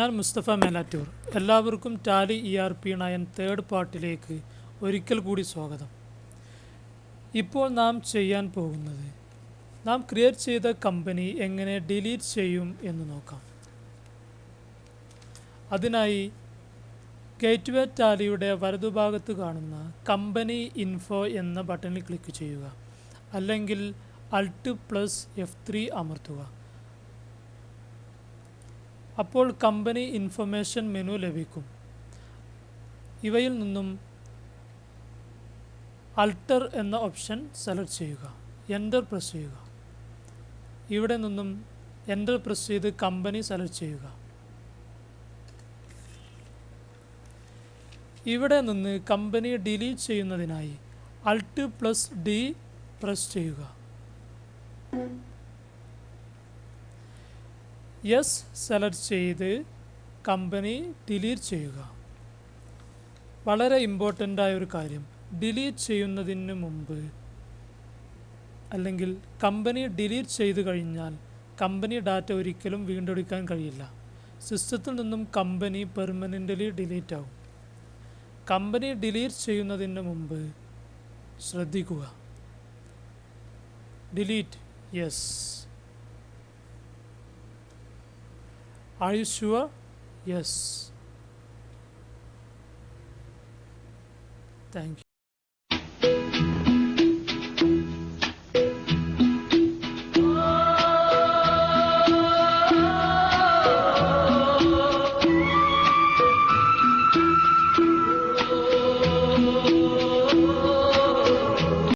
ഞാൻ മുസ്തഫ മേലാറ്റൂർ. എല്ലാവർക്കും Tally E R P nine third പാർട്ടിലേക്ക് ഒരിക്കൽ കൂടി സ്വാഗതം. ഇപ്പോൾ നാം ചെയ്യാൻ പോകുന്നത് നാം ക്രിയേറ്റ് ചെയ്ത കമ്പനി എങ്ങനെ ഡിലീറ്റ് ചെയ്യും എന്ന് നോക്കാം. അതിനായി ഗേറ്റ്വേ ടാലിയുടെ വലതുഭാഗത്ത് കാണുന്ന കമ്പനി ഇൻഫോ എന്ന ബട്ടണിൽ ക്ലിക്ക് ചെയ്യുക. അല്ലെങ്കിൽ അൾട്ട് പ്ലസ് എഫ് ത്രീ അമർത്തുക. അപ്പോൾ കമ്പനി ഇൻഫർമേഷൻ മെനു ലഭിക്കും. ഇവയിൽ നിന്നും അൾട്ടർ എന്ന ഓപ്ഷൻ സെലക്ട് ചെയ്യുക. എന്റർ പ്രസ് ചെയ്യുക. ഇവിടെ നിന്നും എന്റർ പ്രസ് ചെയ്ത് കമ്പനി സെലക്ട് ചെയ്യുക. ഇവിടെ നിന്ന് കമ്പനി ഡിലീറ്റ് ചെയ്യുന്നതിനായി അൾട്ട് പ്ലസ് ഡി പ്രസ് ചെയ്യുക. യെസ് സെലക്ട് ചെയ്ത് കമ്പനി ഡിലീറ്റ് ചെയ്യുക. വളരെ ഇമ്പോർട്ടന്റ് ആയ ഒരു കാര്യം. ഡിലീറ്റ് ചെയ്യുന്നതിന് മുമ്പ് അല്ലെങ്കിൽ കമ്പനി ഡിലീറ്റ് ചെയ്ത് കഴിഞ്ഞാൽ കമ്പനി ഡാറ്റ ഒരിക്കലും വീണ്ടെടുക്കാൻ കഴിയില്ല. സിസ്റ്റത്തിൽ നിന്നും കമ്പനി പെർമനന്റലി ഡിലീറ്റ് ആവും. കമ്പനി ഡിലീറ്റ് ചെയ്യുന്നതിന് മുമ്പ് ശ്രദ്ധിക്കുക. Delete. Yes. Are you sure? Yes. Thank you.